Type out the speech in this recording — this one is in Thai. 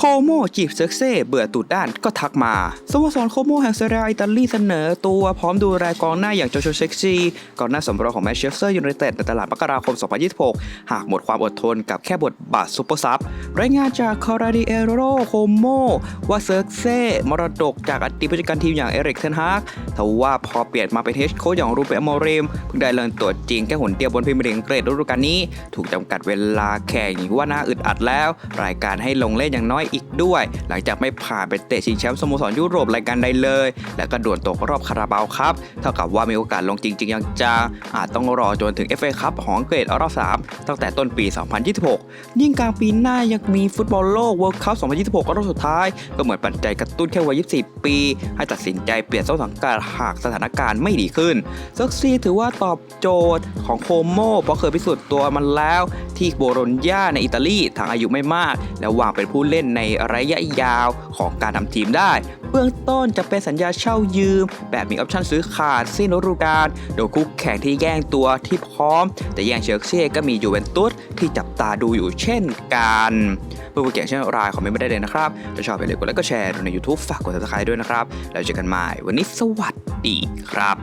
โคโมจีบเซ็กเซ่เบื่อตูดด้านก็ทักมาสโมสรโคโมแห่งเซเรียอิตาลีเสนอตัวพร้อมดูแลกองหน้าอย่างโจโชเซ็กซี่ก่องหน้าสำรองของแมนเชสเตอร์ยูไนเต็ดในตลาดมกราคม 2026 หากหมดความอดทนกับแค่บทบาทซุปเปอร์ซับรายงานจากคาราดิเอโรโคโมว่าเซ็กเซ่มรดกจากอดีตผู้จัดการทีมอย่างเอริกเทนฮากทว่าพอเปลี่ยนมาเป็นเฮดโค้ชอย่างรูเปอโมเรมเพิ่งได้เริ่มตัวจริงแค่หนเดียวบนพรีเมียร์ลีกอังกฤษฤดูกาลนี้ ถูกจำกัดเวลาแข่งว่าน่าอึดอัดแล้ว รายการให้ลงเล่นอย่างน้อยอีกด้วย หลังจากไม่ผ่านไปเตะชิงแชมป์สโมสรยุโรปรายการใดเลย และก็ด่วนตกรอบคาราบาวครับ เท่ากับว่ามีโอกาสลงจริงๆอย่างจังอาจต้องรอจนถึง FA คัพของอังกฤษรอบ 3 ตั้งแต่ต้นปี 2026 ยิ่งกลางปีหน้ายังมีฟุตบอลโลก World Cup 2026 รอบสุดท้าย ก็เหมือนปัจจัยกระตุ้นแค่วัย 24 ปี ให้ตัดสินใจเปลี่ยนต้นสังกัดหากสถานการณ์ไม่ดีขึ้นเซ็กซี่ถือว่าตอบโจทย์ของโคโมเพราะเคยพิสูจน์ตัวมันแล้ว ที่โบโรญญาในอิตาลีทางอายุไม่มาก และวางเป็นผู้เล่นในในระยะยาวของการทำทีมได้ เบื้องต้นจะเป็นสัญญาเช่ายืม แบบมีออปชั่นซื้อขาดสิ้นฤดูกาลโดยคู่แข่งที่แย่งตัวที่พร้อม แต่แย่งเชลซีก็มียูเวนตุสที่จับตาดูอยู่เช่นกันเพื่อผู้เก่งเช่นรายคอมเมนต์ไม่ได้เลยนะครับถ้าชอบอย่าลืมกดไลค์กดแชร์ดูใน YouTube ฝากกด subscribe ด้วยนะครับแล้วเจอกันใหม่วันนี้สวัสดีครับ